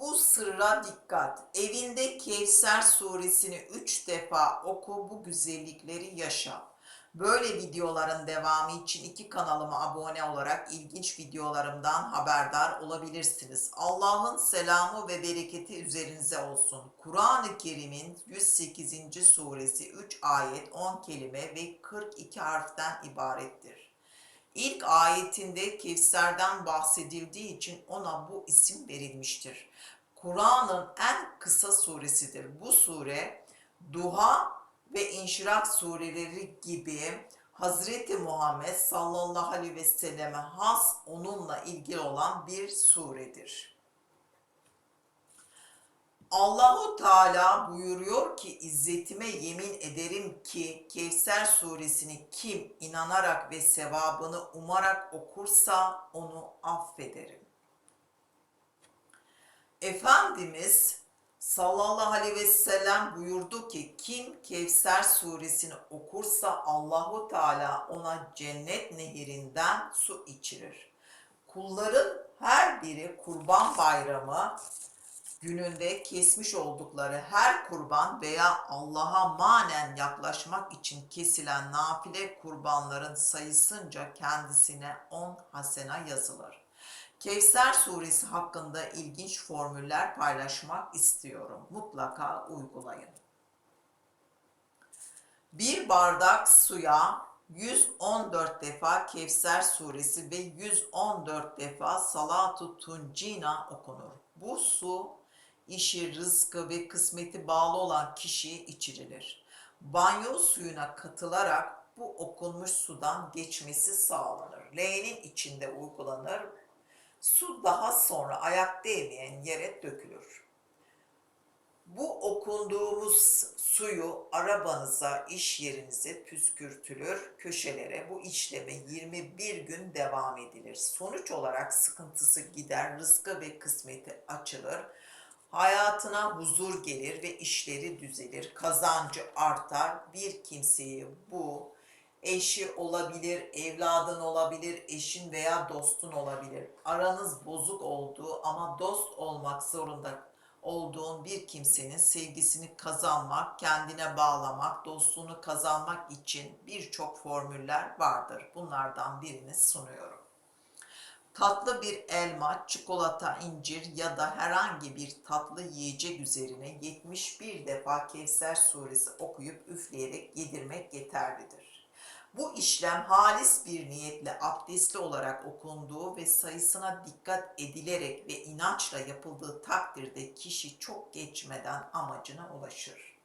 Bu sırra dikkat. Evinde Kevser suresini üç defa oku bu güzellikleri yaşa. Böyle videoların devamı için iki kanalıma abone olarak ilginç videolarımdan haberdar olabilirsiniz. Allah'ın selamı ve bereketi üzerinize olsun. Kur'an-ı Kerim'in 108. suresi 3 ayet 10 kelime ve 42 harften ibarettir. İlk ayetinde Kevser'den bahsedildiği için ona bu isim verilmiştir. Kur'an'ın en kısa suresidir. Bu sure Duha ve İnşirak sureleri gibi Hazreti Muhammed sallallahu aleyhi ve selleme has onunla ilgili olan bir suredir. Allahu Teala buyuruyor ki izzetime yemin ederim ki Kevser suresini kim inanarak ve sevabını umarak okursa onu affederim. Efendimiz sallallahu aleyhi ve sellem buyurdu ki kim Kevser suresini okursa Allahu Teala ona cennet nehirinden su içirir. Kulların her biri kurban bayramı gününde kesmiş oldukları her kurban veya Allah'a manen yaklaşmak için kesilen nafile kurbanların sayısınca kendisine 10 hasena yazılır. Kevser suresi hakkında ilginç formüller paylaşmak istiyorum. Mutlaka uygulayın. Bir bardak suya 114 defa Kevser suresi ve 114 defa Salatu Tuncina okunur. Bu su işi, rızkı ve kısmeti bağlı olan kişiye içirilir. Banyo suyuna katılarak bu okunmuş sudan geçmesi sağlanır. Leğenin içinde uygulanır. Su daha sonra ayak değmeyen yere dökülür. Bu okunduğumuz suyu arabanıza, iş yerinize püskürtülür, köşelere bu işleme 21 gün devam edilir. Sonuç olarak sıkıntısı gider, rızkı ve kısmeti açılır. Hayatına huzur gelir ve işleri düzelir, kazancı artar. Bir kimseyi bu eşi olabilir, evladın olabilir, eşin veya dostun olabilir. Aranız bozuk olduğu ama dost olmak zorunda olduğun bir kimsenin sevgisini kazanmak, kendine bağlamak, dostluğunu kazanmak için birçok formüller vardır. Bunlardan birini sunuyorum. Tatlı bir elma, çikolata, incir ya da herhangi bir tatlı yiyecek üzerine 71 defa Kevser suresi okuyup üfleyerek yedirmek yeterlidir. Bu işlem halis bir niyetle abdestli olarak okunduğu ve sayısına dikkat edilerek ve inançla yapıldığı takdirde kişi çok geçmeden amacına ulaşır.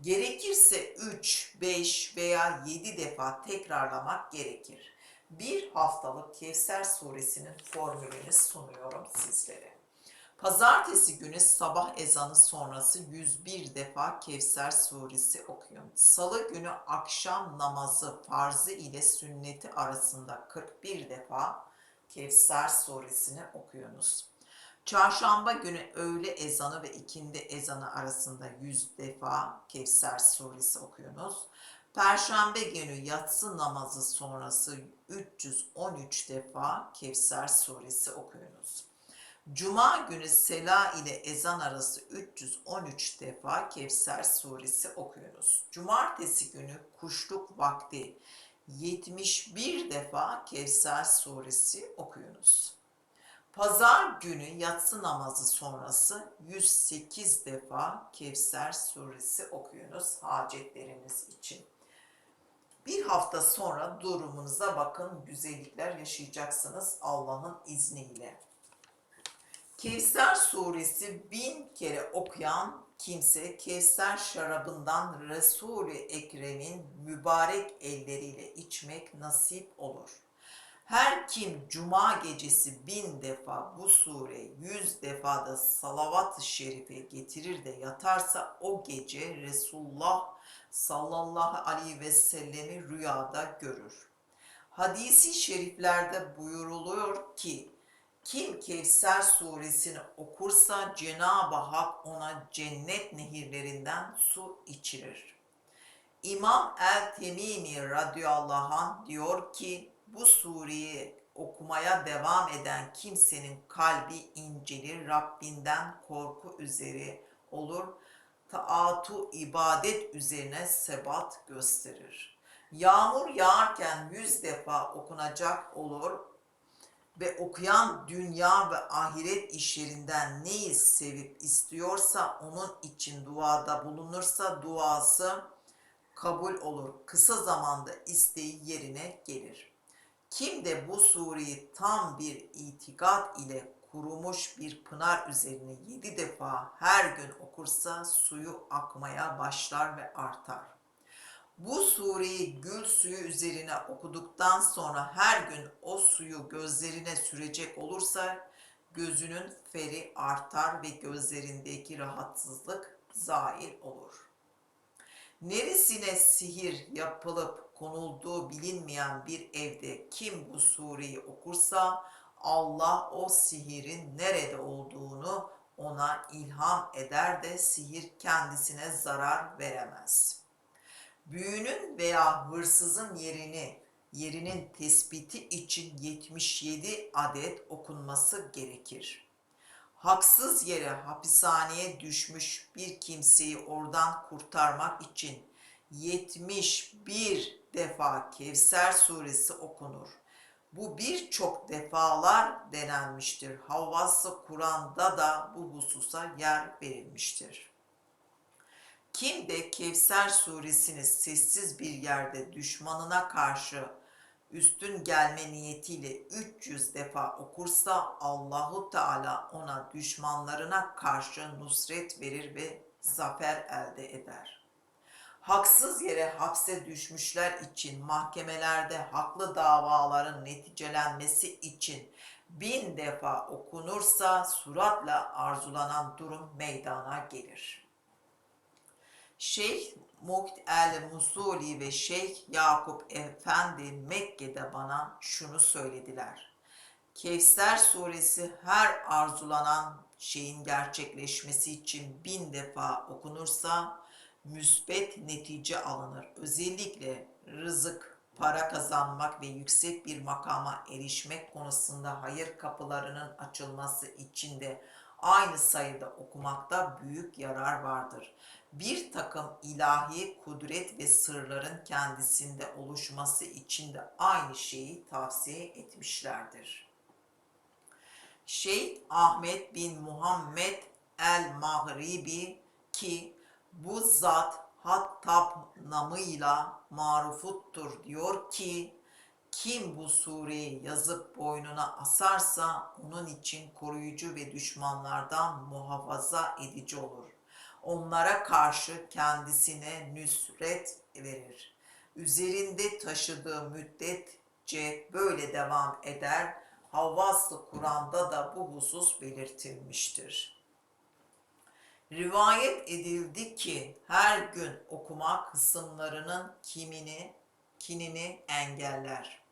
Gerekirse 3, 5 veya 7 defa tekrarlamak gerekir. Bir haftalık Kevser suresinin formülünü sunuyorum sizlere. Pazartesi günü sabah ezanı sonrası 101 defa Kevser suresi okuyun. Salı günü akşam namazı farzı ile sünneti arasında 41 defa Kevser suresini okuyunuz. Çarşamba günü öğle ezanı ve ikindi ezanı arasında 100 defa Kevser suresi okuyunuz. Perşembe günü yatsı namazı sonrası 313 defa Kevser suresi okuyunuz. Cuma günü sela ile ezan arası 313 defa Kevser suresi okuyunuz. Cumartesi günü kuşluk vakti 71 defa Kevser suresi okuyunuz. Pazar günü yatsı namazı sonrası 108 defa Kevser suresi okuyunuz hacetleriniz için. Bir hafta sonra durumunuza bakın güzellikler yaşayacaksınız Allah'ın izniyle. Kevser suresi bin kere okuyan kimse Kevser şarabından Resul-i Ekrem'in mübarek elleriyle içmek nasip olur. Her kim cuma gecesi bin defa bu sure yüz defa da salavat-ı şerife getirir de yatarsa o gece Resulullah sallallahu aleyhi ve sellemi rüyada görür. Hadisi şeriflerde buyuruluyor ki kim Kevser suresini okursa Cenab-ı Hak ona cennet nehirlerinden su içirir. İmam El-Temimi radıyallahu anh diyor ki bu sureyi okumaya devam eden kimsenin kalbi incelir, Rabbinden korku üzeri olur, taatu ibadet üzerine sebat gösterir. Yağmur yağarken yüz defa okunacak olur ve okuyan dünya ve ahiret işlerinden neyi sevip istiyorsa onun için duada bulunursa duası kabul olur. Kısa zamanda isteği yerine gelir. Kim de bu sureyi tam bir itikat ile kurumuş bir pınar üzerine yedi defa her gün okursa suyu akmaya başlar ve artar. Bu sureyi gül suyu üzerine okuduktan sonra her gün o suyu gözlerine sürecek olursa gözünün feri artar ve gözlerindeki rahatsızlık zail olur. Neresine sihir yapılıp konulduğu bilinmeyen bir evde kim bu sureyi okursa Allah o sihirin nerede olduğunu ona ilham eder de sihir kendisine zarar veremez. Büyünün veya hırsızın yerini yerinin tespiti için 77 adet okunması gerekir haksız yere hapishaneye düşmüş bir kimseyi oradan kurtarmak için 71 defa Kevser suresi okunur. Bu birçok defalar denenmiştir. Havvası Kur'an'da da bu hususa yer verilmiştir. Kim de Kevser suresini sessiz bir yerde düşmanına karşı üstün gelme niyetiyle 300 defa okursa Allahu Teala ona düşmanlarına karşı nusret verir ve zafer elde eder. Haksız yere hapse düşmüşler için mahkemelerde haklı davaların neticelenmesi için bin defa okunursa suratla arzulanan durum meydana gelir. Şeyh Muht el Musuli ve Şeyh Yakup Efendi Mekke'de bana şunu söylediler. Kevser suresi her arzulanan şeyin gerçekleşmesi için bin defa okunursa müsbet netice alınır. Özellikle rızık, para kazanmak ve yüksek bir makama erişmek konusunda hayır kapılarının açılması için de aynı sayıda okumakta büyük yarar vardır bir takım ilahi kudret ve sırların kendisinde oluşması için de aynı şeyi tavsiye etmişlerdir. Şeyh Ahmet bin Muhammed el-Mağribi ki bu zat Hattab namıyla marufuttur diyor ki kim bu sureyi yazıp boynuna asarsa onun için koruyucu ve düşmanlardan muhafaza edici olur onlara karşı kendisine nüsret verir. Üzerinde taşıdığı müddetçe böyle devam eder. Havvaslı Kur'an'da da bu husus belirtilmiştir. Rivayet edildi ki her gün okuma kısımlarının kimini, kinini engeller.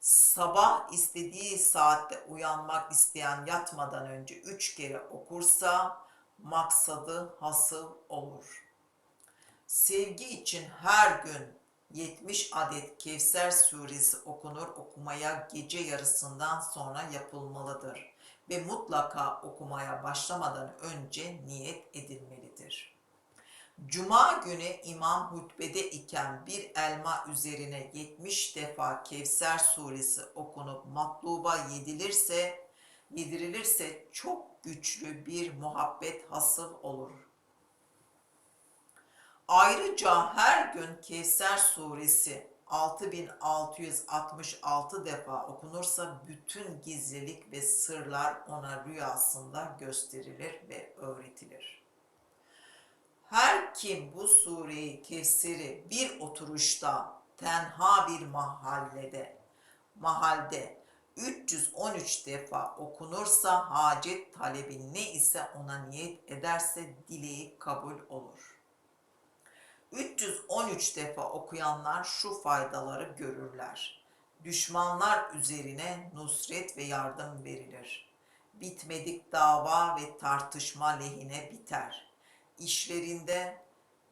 Sabah istediği saatte uyanmak isteyen yatmadan önce üç kere okursa maksadı hasıl olur. Sevgi için her gün 70 adet Kevser suresi okunur okumaya gece yarısından sonra yapılmalıdır ve mutlaka okumaya başlamadan önce niyet edilmelidir. Cuma günü imam hutbede iken bir elma üzerine 70 defa Kevser suresi okunup matluba yedilirse, yedirilirse çok güçlü bir muhabbet hasıl olur. Ayrıca her gün Kevser suresi 6666 defa okunursa bütün gizlilik ve sırlar ona rüyasında gösterilir ve öğretilir. Her kim bu sureyi Kevser'i bir oturuşta tenha bir mahallede mahalde 313 defa okunursa hacet talebi ne ise ona niyet ederse dileği kabul olur. 313 defa okuyanlar şu faydaları görürler. Düşmanlar üzerine nusret ve yardım verilir. Bitmedik dava ve tartışma lehine biter. İşlerinde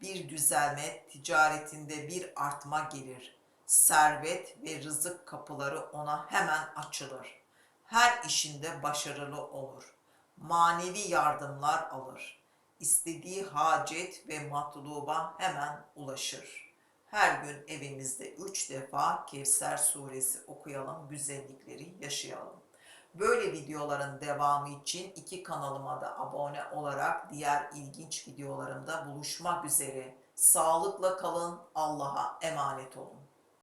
bir düzelme, ticaretinde bir artma gelir servet ve rızık kapıları ona hemen açılır. Her işinde başarılı olur. Manevi yardımlar alır. İstediği hacet ve matluba hemen ulaşır. Her gün evimizde üç defa Kevser suresi okuyalım, güzellikleri yaşayalım. Böyle videoların devamı için iki kanalıma da abone olarak diğer ilginç videolarımda buluşmak üzere. Sağlıkla kalın, Allah'a emanet olun.